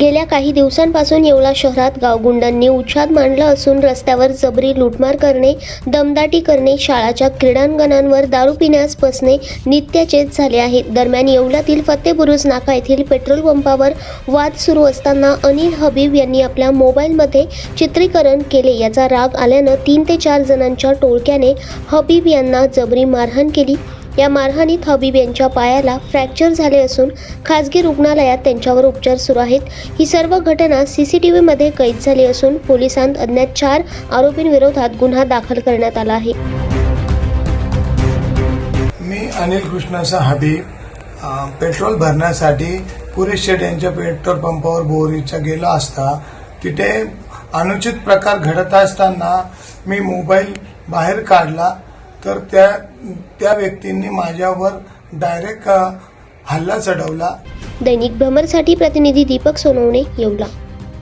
गेल्या काही दिवसांपासून येवला शहरात गावगुंडांनी उच्छाद मांडला असून रस्त्यावर जबरी लुटमार करणे दमदाटी करणे शाळाच्या क्रीडांगणांवर दारू पिण्यास बसणे नित्याचेच झाले आहे दरम्यान येवलातील फतेबुरुज नाका येथील पेट्रोल पंपावर वाद सुरू असताना अनिल हबीब यांनी आपल्या मोबाईलमध्ये चित्रीकरण केले. याचा राग आल्यानं तीन ते चार जणांच्या टोळक्याने हबीब यांना जबरी मारहाण केली. या मारहाणीत हबीब यांच्या पायाला फ्रॅक्चर झाले असून खासगी रुग्णालयात त्यांच्यावर उपचार सुरू आहेत. ही सर्व घटना सीसीटीव्हीमध्ये कैद झाली असून पोलिसांत अज्ञात चार आरोपींविरोधात गुन्हा दाखल करण्यात आला आहे. मी अनिल कृष्णाचा हबीब पेट्रोल भरण्यासाठी पुरेश शेट यांच्या पेट्रोल पंपावर बोरीचा गेला असता तिथे अनुचित प्रकार घडत असताना मी मोबाईल बाहेर काढला. तर त्या त्या व्यक्तींनी माझ्यावर डायरेक्ट हल्ला चढवला. दैनिक भ्रमरसाठी प्रतिनिधी दीपक सोनवणे येवला.